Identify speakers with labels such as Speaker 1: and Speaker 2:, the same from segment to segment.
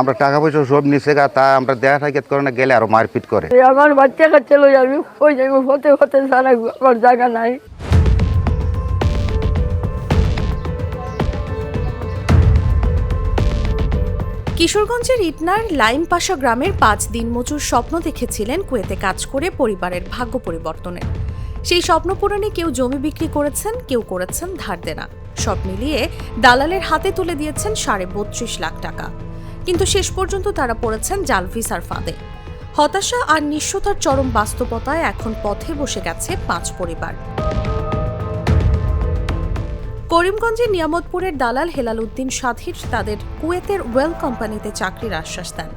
Speaker 1: আমরা টাকা পয়সা সব নিচে গা তা আমরা দেখা সাক্ষাৎ করে না গেলে আরও মারপিট করে।
Speaker 2: আমার বাচ্চা কাচ্চা লই আমি ওই যাইব? হতে হতে সারা আমার জায়গা নাই।
Speaker 3: কিশোরগঞ্জের ইটনার লাইমপাশা গ্রামের পাঁচ দিনমজুর স্বপ্ন দেখেছিলেন কুয়েতে কাজ করে পরিবারের ভাগ্য পরিবর্তনের। সেই স্বপ্ন পূরণে কেউ জমি বিক্রি করেছেন কেউ করেছেন ধার দেনা। সব মিলিয়ে দালালের হাতে তুলে দিয়েছেন সাড়ে বত্রিশ লাখ টাকা। কিন্তু শেষ পর্যন্ত তারা পড়েছেন জাল ভিসার ফাঁদে হতাশা আর নিঃস্বতার চরম বাস্তবতায় এখন পথে বসে গেছে পাঁচ পরিবার। করিমগঞ্জের নিয়ামতপুরের দালাল হেলাল উদ্দিন সাথীর তাদের কুয়েতের ওয়েল কোম্পানিতে চাকরির আশ্বাস দেন।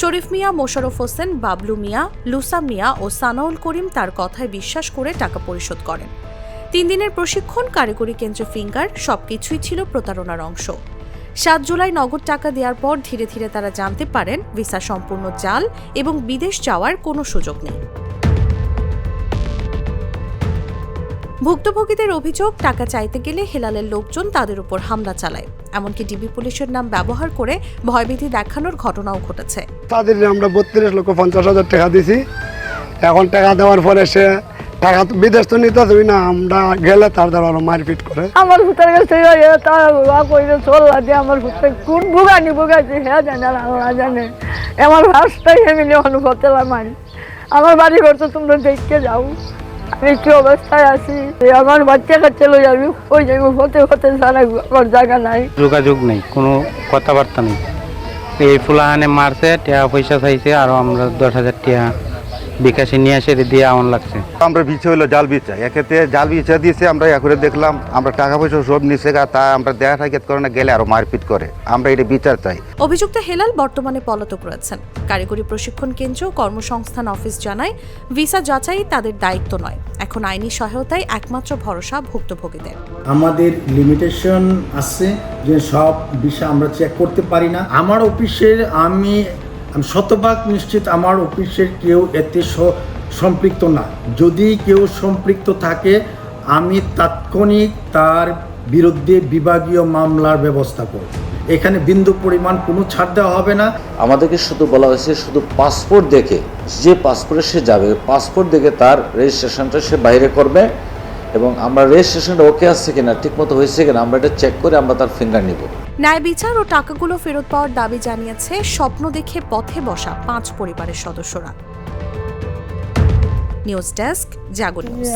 Speaker 3: শরীফ মিয়া মোশারফ হোসেন, বাবলু মিয়া, লুসা মিয়া ও সানাউল করিম তার কথায় বিশ্বাস করে টাকা পরিশোধ করেন। তিন দিনের প্রশিক্ষণ, কারিগরি কেন্দ্র ফিঙ্গার, সবকিছুই ছিল প্রতারণার অংশ। সাত জুলাই নগদ টাকা দেওয়ার পর ধীরে ধীরে তারা জানতে পারেন ভিসা সম্পূর্ণ জাল এবং বিদেশ যাওয়ার কোনো সুযোগ নেই। ভুক্তভোগীদের অভিযোগ, টাকা চাইতে গেলে হেলালের লোকজন তাদের উপর হামলা চালায়। এমনকি ডিবি পুলিশের নাম ব্যবহার করে ভয়ভীতি দেখানোর ঘটনাও ঘটেছে।
Speaker 4: তাদের আমরা বত্রিশ লক্ষ পঞ্চাশ হাজার টাকা দিছি। এখন টাকা দেওয়ার পরে সে টাকা তো বিদেশ তো নিতে দেবি না আমরা গেলে তার দ্বারা আরও মারপিট করে।
Speaker 2: আমার ভূতের কাছে কইলে চললা যে আমার ভূতে কোন ভুগানি ভুগাইছে হ্যাঁ জানে আর আল্লাহ জানে। আমার ভাষটাই এমনি অনুভূতি মারি আমার বাড়ি করছে তোমরা দেখতে যাও আমি কি অবস্থায় আছি? আমার বাচ্চা কাচ্চা লই আমি ওই যাইব? হতে হতে সারা আমার জায়গা নাই।
Speaker 5: যোগাযোগ নেই কোনো কথাবার্তা নেই। এই ফুলাহানে মারছে টাকা পয়সা চাইছে আর আমরা দশ হাজার টাকা বিকাশে নিয়ে এসে দিয়ে আমন লাগছে।
Speaker 1: আমরা বিছে হইল জাল বিচা এক্ষেত্রে জাল বিচা দিয়েছে আমরা ইয়া করে দেখলাম আমরা টাকা পয়সা সব নিচে গা তা আমরা দেখা সাক্ষাৎ করে না গেলে আরও মারপিট করে। আমরা এটা বিচার চাই।
Speaker 3: অভিযুক্ত হেলাল বর্তমানে পলাতক রয়েছেন। কারিগরি প্রশিক্ষণ কেন্দ্র কর্মসংস্থান অফিস জানায় ভিসা যাচাই তাদের দায়িত্ব নয়। এখন আইনি সহায়তায় একমাত্র ভরসা ভুক্তভোগীদের।
Speaker 6: আমাদের লিমিটেশন আছে যে সব বিষয় আমরা চেক করতে পারি না। আমার অফিসের আমি আমি শতভাগ নিশ্চিত আমার অফিসের কেউ এতে সম্পৃক্ত না। যদি কেউ সম্পৃক্ত থাকে, আমি তাৎক্ষণিক তার বিরুদ্ধে বিভাগীয় মামলার ব্যবস্থা করব। এখানে বিন্দু পরিমাণ কোনো ছাড় দেওয়া হবে না।
Speaker 7: আমাদেরকে শুধু বলা হয়েছে, শুধু পাসপোর্ট দেখে, যে পাসপোর্টে সে যাবে, পাসপোর্ট দেখে তার রেজিস্ট্রেশনটা সে বাইরে করবে এবং আমরা রেজিস্ট্রেশনটা ওকে আসছে কিনা, ঠিকমতো হয়েছে কিনা, আমরা এটা চেক করে আমরা তার ফিঙ্গার নিব।
Speaker 3: ন্যায় বিচার ও টাকাগুলো ফেরত পাওয়ার দাবি জানিয়েছে স্বপ্ন দেখে পথে বসা পাঁচ পরিবারের সদস্যরা। News desk, Jago News.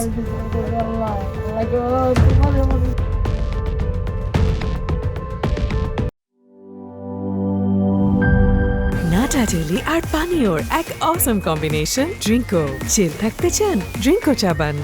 Speaker 8: আর পানীয়র এক অসম কম্বিনেশন ড্রিঙ্কো চিল থাকতে চান ড্রিঙ্কো চাবান।